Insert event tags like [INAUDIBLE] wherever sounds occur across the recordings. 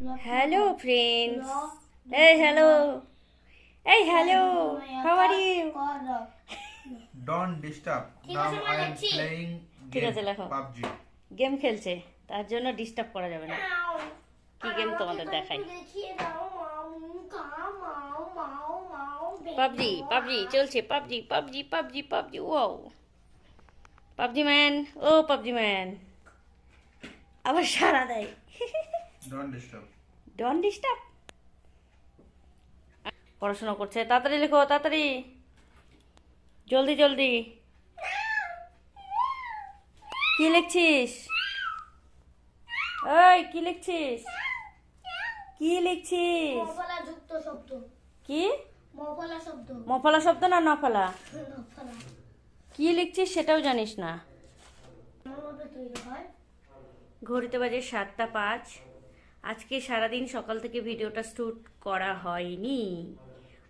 Hello, friends. Hey, hello. Hey, hello. How are you? Don't disturb. Now I am playing ঠিক game আছে, লেখো। PUBG. Game খেলছে তার জন্য ডিস্টার্ব করা যাবে না কি গেম তোমাদের দেখাই পাবজি পাবজি চলছে পাবজি পাবজি পাবজি পাবজি ও পাবজি ম্যান ও পাবজি ম্যান আবার সারা দেয় [LAUGHS] Don't disturb. ডন ডিস্টার্ব পড়াশোনা করছে। তাড়াতাড়ি লেখো তাড়াতাড়ি। জলদি জলদি। কি লিখছিস? ওই কি লিখছিস? কি লিখছিস? মফলা যুক্ত শব্দ। কি? মফলা শব্দ। মফলা না নফলা? কি লিখছিস সেটাও জানিস না। হয়। ঘড়িতে বাজে সাতটা পাঁচ। আজকে সারাদিন সকাল থেকে ভিডিওটা শ্যুট করা হয়নি।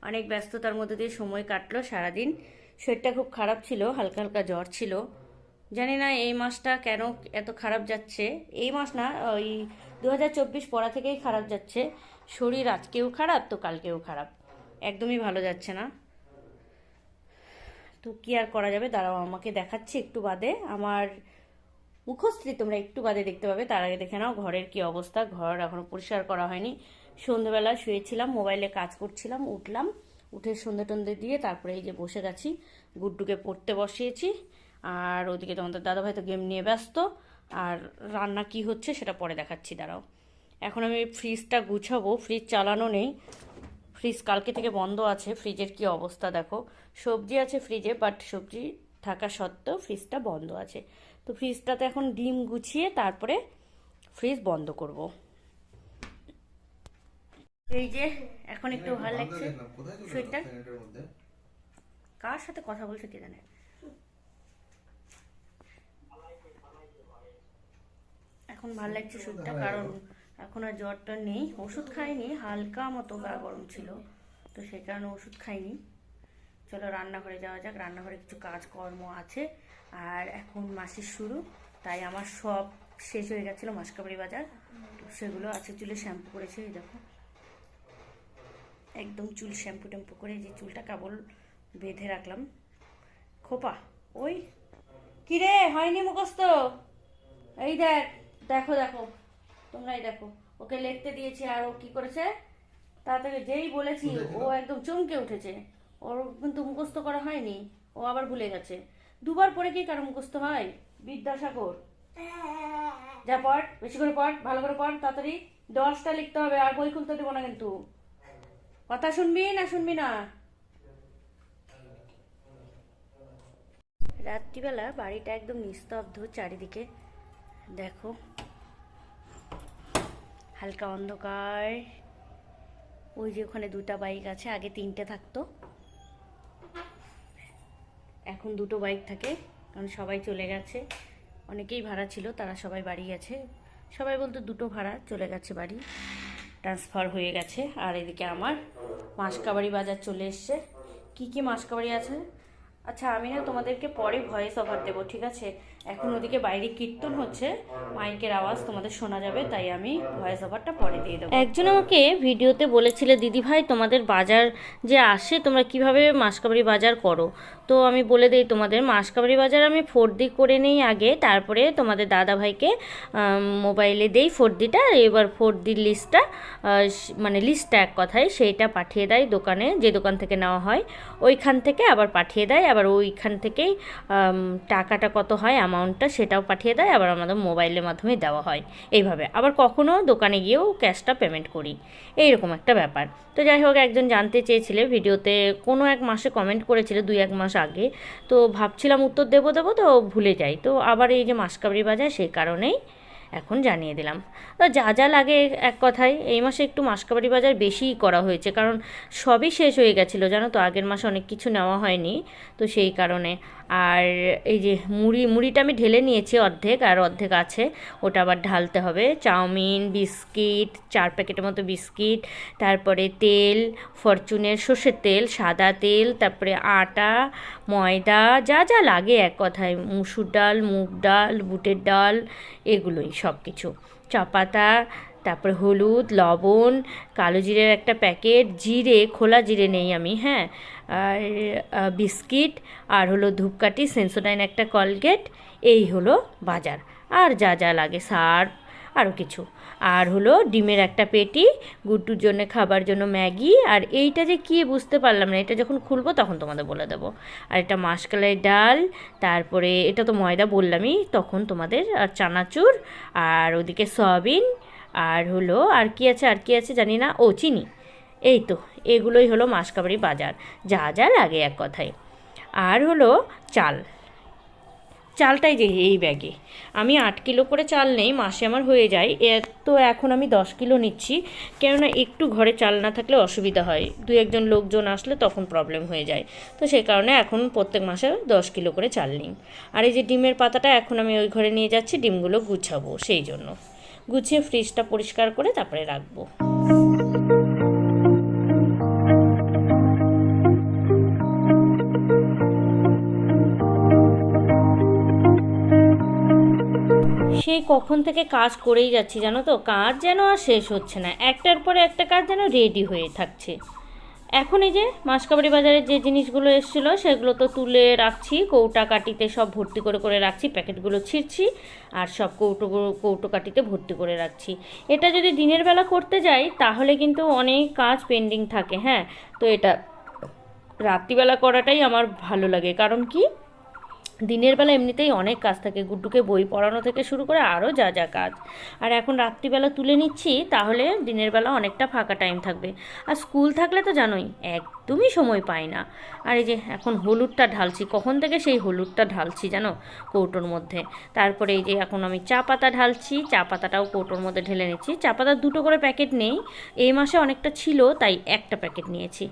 অনেক ব্যস্ততার মধ্যে দিয়ে সময় কাটলো সারাদিন। শরীরটা খুব খারাপ ছিল, হালকা হালকা জ্বর ছিল। জানি না এই মাসটা কেন এত খারাপ যাচ্ছে। এই মাস না, ওই দু হাজার চব্বিশ পড়া থেকেই খারাপ যাচ্ছে। শরীর আজকেও খারাপ, তো কালকেও খারাপ। একদমই ভালো যাচ্ছে না। তো কি আর করা যাবে? দাঁড়াও, আমাকে দেখাচ্ছি একটু বাদে। আমার মুখশ্রী তোমরা একটু বাদে দেখতে পাবে, তার আগে দেখে নাও ঘরের কি অবস্থা। ঘর এখনও পরিষ্কার করা হয়নি। সন্ধ্যেবেলা শুয়েছিলাম, মোবাইলে কাজ করছিলাম, উঠলাম। উঠে সন্ধে টন্ধে দিয়ে তারপরে এই যে বসে গেছি, গুড্ডুকে পড়তে বসিয়েছি। আর ওদিকে তোমাদের দাদাভাই তো গেম নিয়ে ব্যস্ত। আর রান্না কি হচ্ছে সেটা পরে দেখাচ্ছি, দাঁড়াও। এখন আমি ফ্রিজটা গুছাবো, ফ্রিজ চালানো নেই। ফ্রিজ কালকে থেকে বন্ধ আছে, ফ্রিজের কি অবস্থা দেখো। সবজি আছে ফ্রিজে, বাট সবজি থাকা সত্ত্বেও ফ্রিজটা বন্ধ আছে। তো ফ্রিজটাতে এখন ডিম গুছিয়ে তারপরে ফ্রিজ বন্ধ করব। এই যে এখন একটু ভালো লাগছে। শরীরটা কার সাথে কথা বলছে কে জানে? এখন ভালো লাগছে শরীরটা কারণ এখন আর জ্বরটা নেই ওষুধ খাইনি হালকা মতো গা গরম ছিল। তো সেই কারণে ওষুধ খাইনি। চলো রান্নাঘরে যাওয়া যাক। রান্নাঘরে কিছু কাজকর্ম আছে। আর এখন মাসের শুরু তাই আমার সব শেষ হয়ে গেছিল মাসকাবাড়ি বাজার। তো সেগুলো আছে চুলে শ্যাম্পু করেছে এই দেখো। একদম চুল শ্যাম্পু ট্যাম্পু করে যে চুলটা কেবল বেঁধে রাখলাম। খোপা ওই। কিরে হয়নি মুখস্ত এই দেখ দেখো দেখো। তোমরাই দেখো। ওকে লিখতে দিয়েছি আর ও কি করেছে? তাড়াতাড়ি যেই বলেছি ও একদম চমকে উঠেছে। ওর কিন্তু মুখস্থ করা হয়নি। ও আবার ভুলে গেছে। দুবার পরে কি কারও মুখস্থ হয়? বিদ্যাসাগর। যা পড়, বেশি করে পড়, ভালো করে পড়, তাড়াতাড়ি। দশটা লিখতে হবে, আর বই খুলতে দেবো না কিন্তু। কথা শুনবি না শুনবি না? রাত্রিবেলা বাড়িটা একদম নিস্তব্ধ চারিদিকে। দেখো। হালকা অন্ধকার। ওই যে ওখানে দুটা বাইক আছে, আগে তিনটে থাকতো। এখন দুটো বাইক থাকে, কারণ সবাই চলে গেছে। অনেকেই ভাড়া ছিল, তারা সবাই বাড়ি গেছে। সবাই বলতে দুটো ভাড়া, চলে গেছে বাড়ি। ট্রান্সফার হয়ে গেছে। আর এদিকে আমার মাসকাবাড়ি বাজার চলে এসছে। কি কি মাসকাবাড়ি আছে? আচ্ছা আমি না তোমাদেরকে পরে ভয়েস অফার দেবো, ঠিক আছে? এখন ওদিকে বাইরে কীর্তন হচ্ছে। মাইকের আওয়াজ তোমাদের শোনা যাবে, তাই আমি ভয়েস ওভারটা পরে দিয়ে দেবো। একজন আমাকে ভিডিওতে বলেছিলে, দিদি ভাই, তোমাদের বাজার যে আসে, তোমরা কীভাবে মাসকাবাড়ি বাজার করো? তো আমি বলে দিই তোমাদের, মাসকাবাড়ি বাজার আমি ফোর্দি করে নিই আগে, তারপরে তোমাদের দাদা ভাইকে মোবাইলে দেই ফোর্দিটা এবার ফোর্দির লিস্টটা মানে লিস্টটা এক কথায়, সেইটা পাঠিয়ে দেয় দোকানে, যে দোকান থেকে নেওয়া হয়। ওইখান থেকে আবার পাঠিয়ে দেয়, আবার ওইখান থেকেই টাকাটা কত হয় অ্যামাউন্টটা সেটাও পাঠিয়ে দেয়, আবার আমাদের মোবাইলের মাধ্যমে দেওয়া হয়। এইভাবে। আবার কখনও দোকানে গিয়েও ক্যাশটা পেমেন্ট করি। এইরকম একটা ব্যাপার। তো যাই হোক, একজন জানতে চেয়েছিলে ভিডিওতে, কোনো এক মাসে কমেন্ট করেছিল দুই এক মাস আগে। তো ভাবছিলাম উত্তর দেবো দেবো, তো ভুলে যাই। তো আবার এই যে মাসকাবরি বাজার, সেই কারণেই এখন জানিয়ে দিলাম। তো যা যা লাগে এক কথায়, এই মাসে একটু মাসকাবাড়ি বাজার বেশিই করা হয়েছে, কারণ সবই শেষ হয়ে গেছিল, জানো তো? আগের মাসে অনেক কিছু নেওয়া হয়নি, তো সেই কারণে। আর এই যে মুড়ি, মুড়িটা আমি ঢেলে নিয়েছি অর্ধেক, আর অর্ধেক আছে, ওটা আবার ঢালতে হবে। চাউমিন, বিস্কিট, চার প্যাকেটের মতো বিস্কিট, তারপরে তেল, ফরচুনের সর্ষের তেল, সাদা তেল, তারপরে আটা, ময়দা, যা যা লাগে এক কথায়, মুসুর ডাল, মুগ ডাল, বুটের ডাল, এগুলোই সব কিছু চা পাতা তারপরে হলুদ, লবণ, কালো জিরের একটা প্যাকেট, জিরে, খোলা জিরে নেই আমি হ্যাঁ? আর বিস্কিট, আর হলো ধূপকাঠি, সেন্সোডাইন একটা কলগেট, এই হলো বাজার। আর যা যা লাগে, সার্ফ আরও কিছু। আর হলো ডিমের একটা পেটি, গুড্ডুর জন্য, খাবার জন্য ম্যাগি, আর এইটা যে কী বুঝতে পারলাম না, এটা যখন খুলবো তখন তোমাদের বলে দেবো। আর এটা মাসকালাই ডাল, তারপরে এটা তো ময়দা বললামই, তখন তোমাদের আর চানাচুর, আর ওদিকে সয়াবিন, আর হলো আর কি আছে, আর কি আছে জানি না, ও চিনি। এই তো, এগুলোই হলো মাসকাবাড়ি বাজার, যা যা লাগে এক কথায়। আর হলো চাল। চালটাই যে এই ব্যাগে। আমি আট কিলো করে চাল নেই, মাসে আমার হয়ে যায়। তো এখন আমি দশ কিলো নিচ্ছি। কেননা একটু ঘরে চাল না থাকলে অসুবিধা হয়। দু একজন লোকজন আসলে তখন প্রবলেম হয়ে যায়। তো সেই কারণে এখন প্রত্যেক মাসে দশ কিলো করে চাল নিই। আর এই যে ডিমের পাতাটা, এখন আমি ওই ঘরে নিয়ে যাচ্ছি, ডিমগুলো গুছাবো সেই জন্য। গুছিয়ে ফ্রিজটা পরিষ্কার করে তারপরে রাখব। সেই কখন থেকে কাজ করেই যাচ্ছি জানো তো? কাজ যেন আর শেষ হচ্ছে না। একটার পরে একটা কাজ যেন রেডি হয়ে থাকছে। এখন এই যে মাসকাবাড়ি বাজারে যে জিনিসগুলো এসেছিল, সেগুলো তো তুলে রাখছি। কৌটা কাটিতে সব ভর্তি করে করে রাখছি, প্যাকেটগুলো ছিঁড়ছি আর সব কৌটো কৌটো কাটিতে ভর্তি করে রাখছি। এটা যদি দিনের বেলা করতে যাই, তাহলে কিন্তু অনেক কাজ পেন্ডিং থাকে হ্যাঁ? তো এটা রাত্রিবেলা করাটাই আমার ভালো লাগে। কারণ কি? দিনের বেলা এমনিতেই অনেক কাজ থাকে। গুড্ডুকে বই পড়ানো থেকে শুরু করে আরও যা যা কাজ। আর এখন রাত্রিবেলা তুলে নিচ্ছি, তাহলে দিনের বেলা অনেকটা ফাঁকা টাইম থাকবে। আর স্কুল থাকলে তো জানোই, একদমই সময় পাই না। আর এই যে এখন হলুদটা ঢালছি, কখন থেকে সেই হলুদটা ঢালছি জানো? কৌটোর মধ্যে। তারপরে এই যে এখন আমি চা পাতা ঢালছি, চা পাতাটাও কৌটোর মধ্যে ঢেলে নিচ্ছি। চা পাতার দুটো করে প্যাকেট নেই, এই মাসে অনেকটা ছিল, তাই একটা প্যাকেট নিয়েছি।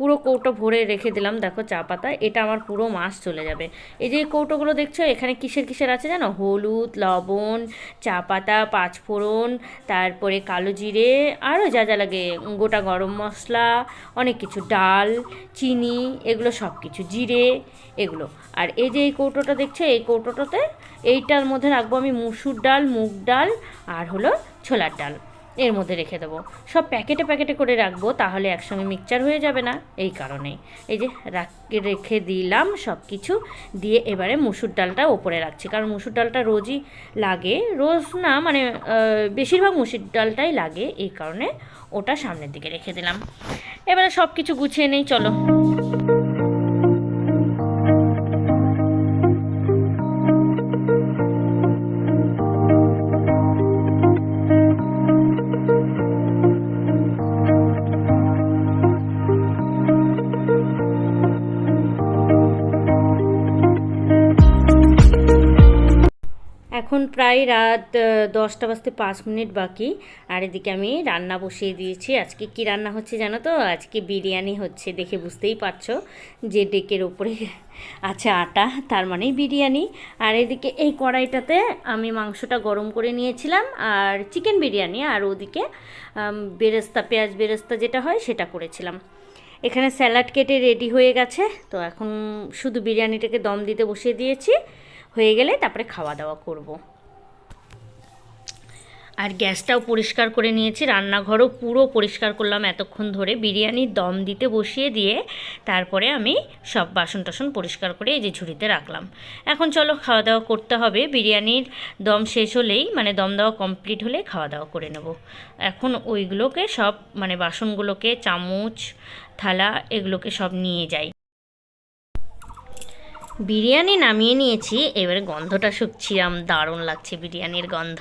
পুরো কৌটো ভরে রেখে দিলাম, দেখো চা পাতা, এটা আমার পুরো মাস চলে যাবে। এই যে কৌটোগুলো দেখছ, এখানে কিসের কিসের আছে জানো? হলুদ, লবণ, চা পাতা, পাঁচফোড়ন, তারপরে কালো জিরে, আরও যা যা লাগে, গোটা গরম মশলা, অনেক কিছু, ডাল, চিনি, এগুলো সব কিছু, জিরে, এগুলো। আর এই যে এই কৌটোটা দেখছ, এই কৌটোটাতে এইটার মধ্যে রাখব আমি মুসুর ডাল, মুগ ডাল, আর হলো ছোলার ডাল। এর মধ্যে রেখে দেবো। সব প্যাকেটে প্যাকেটে করে রাখব, তাহলে একসঙ্গে মিক্সচার হয়ে যাবে না। এই কারণেই এই যে রাখ- রেখে দিলাম সব কিছু দিয়ে এবারে মুসুর ডালটা ওপরে রাখছি। কারণ মুসুর ডালটা রোজই লাগে। রোজ না মানে বেশিরভাগ মুসুর ডালটাই লাগে। এই কারণে ওটা সামনের দিকে রেখে দিলাম। এবারে সব কিছু গুছিয়ে নেই, চলো। এখন প্রায় রাত দশটা বাজতে পাঁচ মিনিট বাকি। আর এদিকে আমি রান্না বসিয়ে দিয়েছি। আজকে কি রান্না হচ্ছে জানো তো? আজকে বিরিয়ানি হচ্ছে, দেখে বুঝতেই পারছ যে ডেকের ওপরে আছে আটা, তার মানেই বিরিয়ানি। আর এদিকে এই কড়াইটাতে আমি মাংসটা গরম করে নিয়েছিলাম আর চিকেন বিরিয়ানি। আর ওদিকে বেরেস্তা, পেঁয়াজ বেরেস্তা যেটা হয় সেটা করেছিলাম। এখানে স্যালাড কেটে রেডি হয়ে গেছে। তো এখন শুধু বিরিয়ানিটাকে দম দিতে বসিয়ে দিয়েছি। হয়ে গেলে তারপরে খাওয়া দাওয়া করব। আর গ্যাসটাও পরিষ্কার করে নিয়েছি, রান্নাঘরও পুরো পরিষ্কার করলাম এতক্ষণ ধরে। বিরিয়ানির দম দিতে বসিয়ে দিয়ে তারপরে আমি সব বাসন টাসন পরিষ্কার করে এই যে ঝুড়িতে রাখলাম। এখন চলো খাওয়া দাওয়া করতে হবে। বিরিয়ানির দম শেষ হলেই মানে দম দেওয়া কমপ্লিট হলে খাওয়া দাওয়া করে নেব। এখন ওইগুলোকে সব মানে বাসনগুলোকে, চামচ, থালা, এগুলোকে সব নিয়ে যাই। বিরিয়ানি নামিয়ে নিয়েছি, এবারে গন্ধটা শুকছিলাম, দারুণ লাগছে বিরিয়ানির গন্ধ।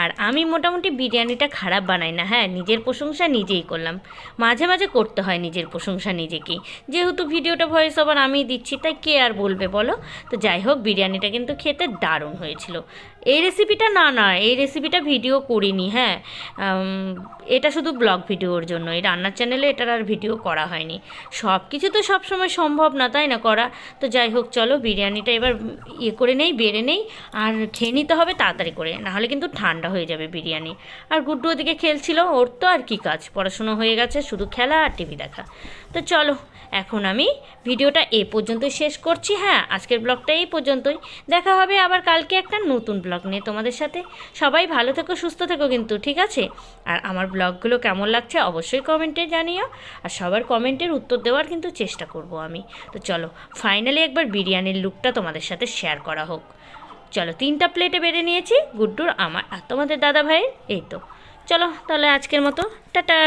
আর আমি মোটামুটি বিরিয়ানিটা খারাপ বানাই না হ্যাঁ নিজের প্রশংসা নিজেই করলাম। মাঝে মাঝে করতে হয় নিজের প্রশংসা নিজেকেই। যেহেতু ভিডিওটা ভয়েস ওভার আমি দিচ্ছি, তাই কে আর বলবে বলো? তো যাই হোক, বিরিয়ানিটা কিন্তু খেতে দারুণ হয়েছিল। এই রেসিপিটা না না, এই রেসিপিটা ভিডিও করিনি হ্যাঁ। এটা শুধু ব্লগ ভিডিওর জন্য, এই রান্নার চ্যানেলে এটার আর ভিডিও করা হয়নি। সব কিছু তো সবসময় সম্ভব না, তাই না, করা? তো যাই হোক, চলো চলো, বিরিয়ানিটা এবার ইয়ে করে নেই, বেড়ে নেই, আর খেয়ে নিতে হবে তাড়াতাড়ি করে, নাহলে কিন্তু ঠান্ডা হয়ে যাবে বিরিয়ানি। আর গুড্ডু ওদিকে খেলছিল, ওর তো আর কি কাজ, পড়াশুনো হয়ে গেছে, শুধু খেলা আর টিভি দেখা। তো চলো, এখন আমি ভিডিওটা এ পর্যন্তই শেষ করছি হ্যাঁ আজকের ব্লগটা এই পর্যন্তই। দেখা হবে আবার কালকে একটা নতুন ব্লগ নিয়ে তোমাদের সাথে। সবাই ভালো থেকো, সুস্থ থেকো কিন্তু, ঠিক আছে? আর আমার ব্লগগুলো কেমন লাগছে অবশ্যই কমেন্টে জানিও, আর সবার কমেন্টের উত্তর দেওয়ার কিন্তু চেষ্টা করব আমি। তো চলো, ফাইনালি একবার বিরিয়ানির লুকটা তোমাদের সাথে শেয়ার করা হোক। চলো তিনটা প্লেটে বেড়ে নিয়েছি। গুড্ডুর, আমার আর তোমাদের দাদা ভাইয়ের এই তো। চলো তাহলে আজকের মতো, টাটা!